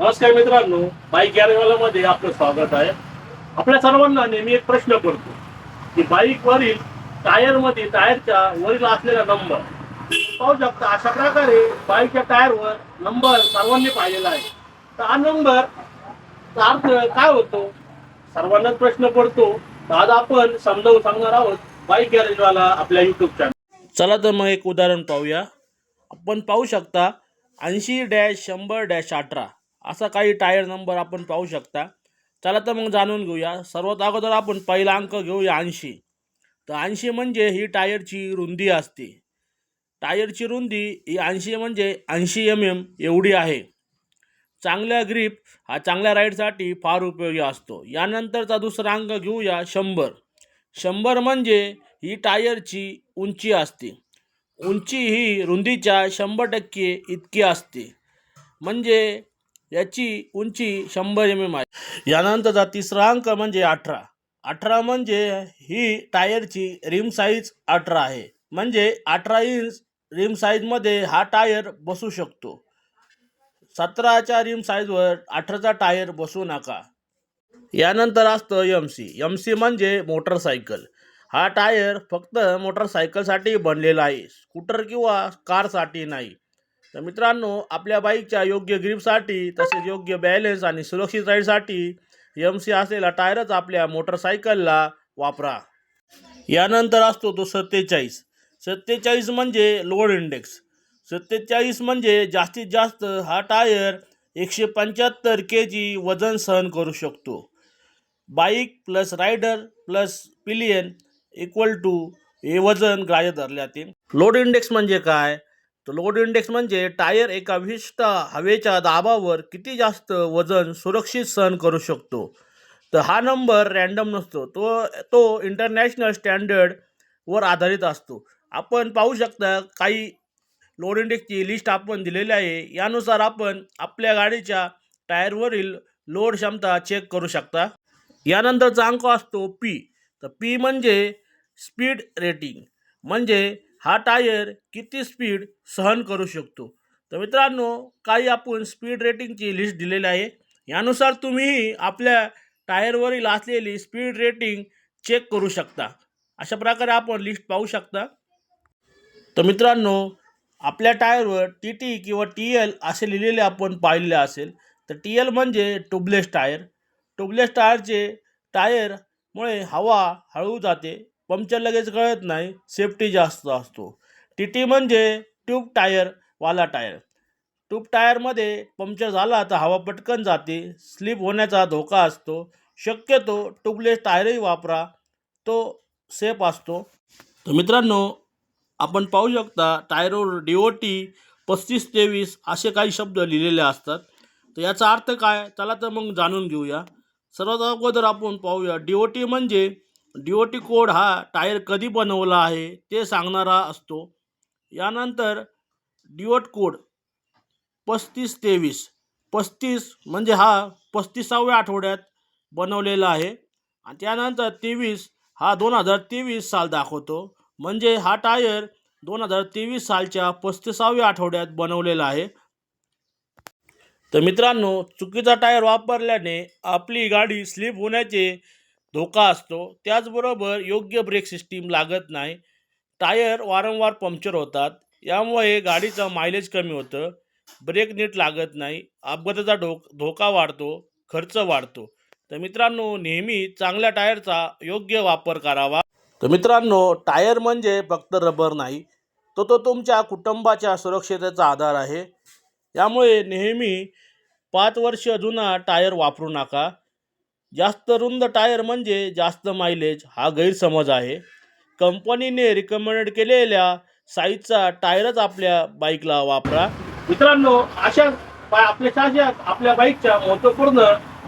नमस्कार मित्रांनो बाईकमध्ये आपलं स्वागत आहे. आपल्या सर्वांना नेहमी एक प्रश्न पडतो की बाईक वरील टायर टायरच्या वरील असलेला नंबर. पाहू शकता अशा प्रकारे बाईकच्या टायरवर नंबर सर्वांनी पाहिलेला आहे. तर हा नंबर अर्थ काय होतो? सर्वांनाच प्रश्न पडतो. तर आज आपण समजावून सांगणार आहोत बाईक गॅरेजवाला आपल्या युट्यूब चॅनल चला तर मग एक उदाहरण पाहूया. आपण पाहू शकता ऐंशी डॅश शंभर डॅश अठरा. असा काही टायर नंबर आपण पाहू शकता. चला तर मग जाणून घेऊया. सर्वात अगोदर आपण पहिला अंक घेऊया ऐंशी. तर ऐंशी म्हणजे ही टायरची रुंदी असते. टायरची रुंदी ही ऐंशी म्हणजे ऐंशी एम एम एवढी आहे. चांगल्या ग्रीप हा चांगल्या राईडसाठी फार उपयोगी असतो. यानंतरचा दुसरा अंक घेऊया शंभर. शंभर म्हणजे ही टायरची उंची असते. उंची ही रुंदीच्या शंभर टक्के इतकी असते. म्हणजे याची उंची शंभर एम एम आहे. यानंतरचा तिसरा अंक म्हणजे अठरा. अठरा म्हणजे ही टायरची रिम साईज अठरा आहे. म्हणजे अठरा इंच रिम साईजमध्ये हा टायर बसू शकतो. सतराच्या रिम साईजवर अठराचा टायर बसू नका. यानंतर असतं एम सी एम सी म्हणजे मोटरसायकल. हा टायर फक्त मोटरसायकलसाठी बनलेला आहे. स्कूटर किंवा कारसाठी नाही. तर मित्रांनो आपल्या बाईकच्या योग्य ग्रीपसाठी तसेच योग्य बॅलेन्स आणि सुरक्षित राईडसाठी एम सी असलेला टायरच आपल्या मोटरसायकलला वापरा. यानंतर असतो तो सत्तेचाळीस. सत्तेचाळीस म्हणजे लोड इंडेक्स सत्तेचाळीस म्हणजे जास्तीत जास्त हा टायर एकशे पंच्याहत्तर के जी वजन सहन करू शकतो. Bike plus rider plus pillion equal to हे वजन ग्राह्य धरले जाते लोड इंडेक्स म्हणजे काय? लोड इंडेक्स म्हणजे टायर एका विशिष्ट हवेच्या दाबावर किती जास्त वजन सुरक्षित सहन करू शकतो? तर हा नंबर रॅन्डम नसतो. तो तो इंटरनॅशनल स्टँडर्डवर आधारित असतो. आपण पाहू शकता काही लोड इंडेक्सची लिस्ट आपण दिलेली आहे. यानुसार आपण आपल्या गाडीच्या टायरवरील लोड क्षमता चेक करू शकता. यानंतरचा अंक असतो पी तर पी म्हणजे स्पीड रेटिंग म्हणजे हा टायर किती स्पीड सहन करू शकतो? तर मित्रांनो काही आपण स्पीड रेटिंगची लिस्ट दिलेली आहे. यानुसार तुम्ही आपल्या टायरवरील असलेली स्पीड रेटिंग चेक करू शकता. अशा प्रकारे आपण लिस्ट पाहू शकता. तर मित्रांनो आपल्या टायरवर टी टी किंवा टी एल असे लिहिलेले आपण पाहिलेले असेल. तर टी एल म्हणजे ट्यूबलेस टायर. ट्यूबलेस टायरचे टायरमुळे हवा हळू जाते. पंक्चर लगेच कळत नाही सेफ्टी जास्त असतो. टी टी म्हणजे ट्यूब टायरवाला टायर ट्यूब टायरमध्ये पंक्चर झाला तर हवा पटकन जाते स्लिप होण्याचा धोका असतो. शक्यतो ट्यूबलेस टायरही वापरा तो सेफ असतो. तर मित्रांनो आपण पाहू शकता टायरवर डी ओ टी पस्तीस तेवीस असे काही शब्द लिहिलेले असतात. तर याचा अर्थ काय? चला तर मग जाणून घेऊया. सर्वात अगोदर आपण पाहूया डी ओ टी म्हणजे टी कोड हा टायर कधी बनवला आहे ते सांगणारा असतो. यानंतर डिओट कोड पस्तीस तेवीस. पस्तीस म्हणजे हा पस्तीसाव्या आठवड्यात बनवलेला आहे. आणि त्यानंतर तेवीस हा दोन हजार तेवीस साल दाखवतो. म्हणजे हा टायर दोन हजार तेवीस सालच्या पस्तीसाव्या आठवड्यात बनवलेला आहे. तर मित्रांनो चुकीचा टायर वापरल्याने आपली गाडी स्लिप होण्याचे धोका असतो. त्याचबरोबर योग्य ब्रेक सिस्टीम लागत नाही. टायर वारंवार पंक्चर होतात. यामुळे गाडीचं मायलेज कमी होतं. ब्रेक नीट लागत नाही. अपघाताचा ढोक धोका वाढतो. खर्च वाढतो. तर मित्रांनो नेहमी चांगल्या टायरचा योग्य वापर करावा. तर मित्रांनो टायर म्हणजे फक्त रबर नाही. तो तो तुमच्या कुटुंबाच्या सुरक्षितेचा आधार आहे. यामुळे नेहमी पाच वर्ष जुना टायर वापरू नका. जास्त रुंद टायर म्हणजे जास्त मायलेज हा गैरसमज आहे. कंपनीने रिकमेंड केलेल्या साईजचा टायरच आपल्या बाईकला वापरा. मित्रांनो अशा आपल्या अशा आपल्या बाईकच्या महत्त्वपूर्ण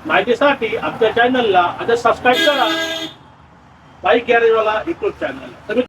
माहितीसाठी आपल्या चॅनलला आता सबस्क्राईब करा. Bike गॅरेजवाला YouTube channel